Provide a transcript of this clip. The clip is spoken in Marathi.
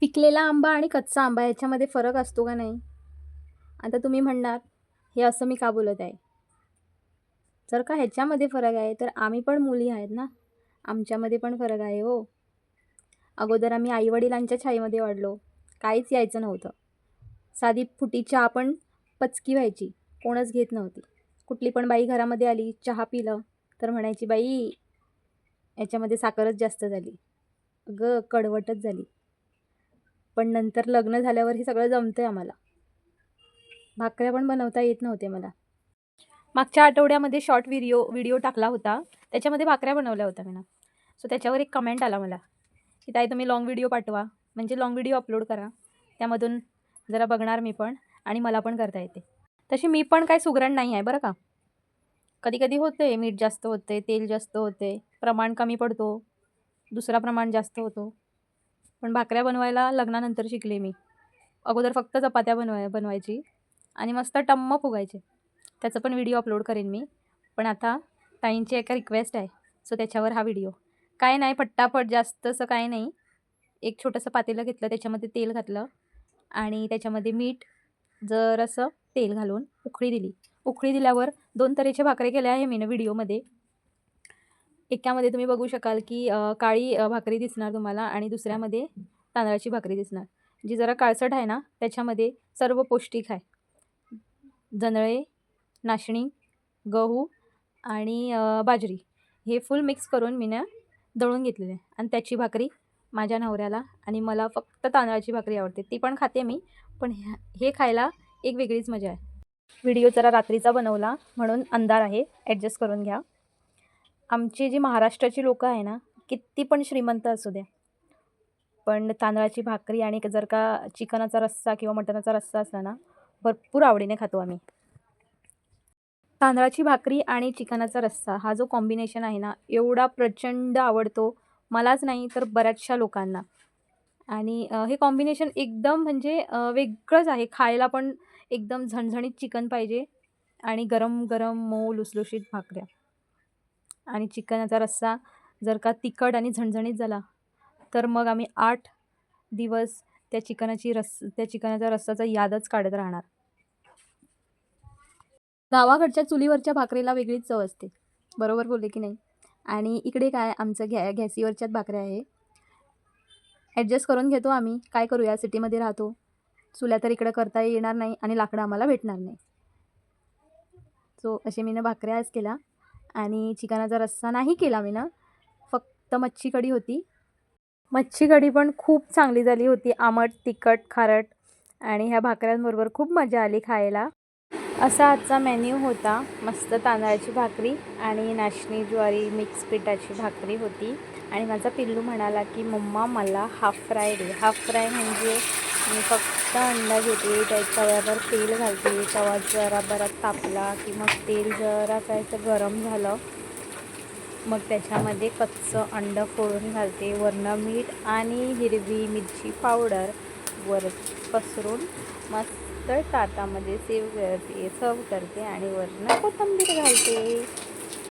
पिकलेला आंबा आणि कच्चा आंबा ह्याच्यामध्ये फरक असतो का नाही? आता तुम्ही म्हणणार हे असं मी का बोलत आहे? जर का ह्याच्यामध्ये फरक आहे तर आम्ही पण मुली आहेत ना? आमच्यामध्ये पण फरक आहे हो. अगोदर आम्ही आईवडिलांच्या छाईमध्ये वाढलो. काहीच यायचं नव्हतं. साधी फुटी चहा पण पचकी व्हायची. कोणच घेत नव्हती. कुठली पण बाई घरामध्ये आली चहा पिलं तर म्हणायची बाई याच्यामध्ये साखरच जास्त झाली. अगं कडवटच झाली. पण नंतर लग्न झाल्यावर हे सगळं जमतं आहे आम्हाला. भाकऱ्या पण बनवता येत नव्हते मला. मागच्या आठवड्यामध्ये शॉर्ट व्हिडिओ व्हिडिओ टाकला होता. त्याच्यामध्ये भाकऱ्या बनवल्या होत्या मी सो त्याच्यावर एक कमेंट आला मला की ताई तुम्ही लाँग व्हिडिओ पाठवा. म्हणजे लाँग व्हिडिओ अपलोड करा. त्यामधून जरा बघणार मी पण आणि मला पण करता येते. तशी मी पण काय सुगरण नाही आहे बरं का. कधी कधी होते मीठ जास्त होते तेल जास्त होते प्रमाण कमी पडतो दुसरा प्रमाण जास्त होतो. पण भाकऱ्या बनवायला लग्नानंतर शिकले मी. अगोदर फक्त चपात्या बनवाय बनवायची आणि मस्त टम्म फुगायचे त्याचं पण व्हिडिओ अपलोड करेन मी. पण आता ताईंची एका रिक्वेस्ट आहे. सो त्याच्यावर हा व्हिडिओ. काय नाही फट्टाफट जास्त असं काय नाही. एक छोटंसं पातेलं घेतलं त्याच्यामध्ये तेल घातलं आणि त्याच्यामध्ये मीठ जर असं तेल घालून उकळी दिली. उकळी दिल्यावर दोन तऱ्हेचे भाकरे केले आहे मी ना व्हिडिओमध्ये. एकामध्ये तुम्ही बघू शकाल की काळी भाकरी दिसणार तुम्हाला आणि दुसऱ्यामध्ये तांदळाची भाकरी दिसणार. जी जरा काळसट आहे ना त्याच्यामध्ये सर्व पौष्टिक आहे. जनळे नाशणी गहू आणि बाजरी हे फुल मिक्स करून मी ना दळून घेतलेले आहे. आणि त्याची भाकरी माझ्या नवऱ्याला आणि मला फक्त तांदळाची भाकरी आवडते. ती पण खाते मी पण ह्या- हे खायला एक वेगळीच मजा आहे. व्हिडिओ जरा रात्रीचा बनवला म्हणून अंधार आहे. ॲडजस्ट करून घ्या. आमची जी महाराष्ट्राची लोकं आहे ना किती पण श्रीमंत असू द्या पण तांदळाची भाकरी आणि जर का चिकनाचा रस्सा किंवा मटणाचा रस्सा असला ना भरपूर आवडीने खातो आम्ही. तांदळाची भाकरी आणि चिकनाचा रस्सा हा जो कॉम्बिनेशन आहे ना एवढा प्रचंड आवडतो मलाच नाही तर बऱ्याचशा लोकांना. आणि हे कॉम्बिनेशन एकदम म्हणजे वेगळंच आहे. खायला पण एकदम झणझणीत चिकन पाहिजे आणि गरम गरम मऊ लुसलुशीत भाकऱ्या. आणि चिकनाचा रस्सा जर का तिखट आणि झणझणीत झाला तर मग आम्ही आठ दिवस त्या चिकनाची रस त्या चिकनाच्या रस्साचा यादच काढत राहणार. गावाकडच्या चुलीवरच्या भाकरीला वेगळीच चव असते. बरोबर बोलले की नाही? आणि इकडे काय आमचं गॅ गॅसीवरच्याच भाकऱ्या आहे. ॲडजस्ट करून घेतो आम्ही. काय करूया सिटीमध्ये राहतो. चुल्या तर इकडं करता येणार नाही आणि लाकडं आम्हाला भेटणार नाही. सो असे मी ना भाकऱ्या आज केल्या. आणि चिकनाचा रस्सा नाही केला मी ना. फक्त मच्छी कढी होती. मच्छी कढी पण खूप चांगली झाली होती. आमट तिखट खारट आणि ह्या भाकऱ्यांबरोबर खूप मजा आली खायला. असा आजचा मेन्यू होता. मस्त तांदळाची भाकरी आणि नाचणी ज्वारी मिक्स पिठाची भाकरी होती. आणि माझा पिल्लू म्हणाला की मम्मा मला हाफ फ्राय दे. हाफ फ्राय म्हणजे मी फक्त अंडा घेते त्याच्यावर तेल घालते. तवा जरा बरा तापला की मग तेल जरा कायचं गरम झालं. मग त्याच्यामध्ये कच्चं अंडं फोडून घालते. वरनं मीठ आणि हिरवी मिरची पावडर वर पसरून मस्त ताटामध्ये सेव करते सर्व करते आणि वरनं कोथंबीर घालते.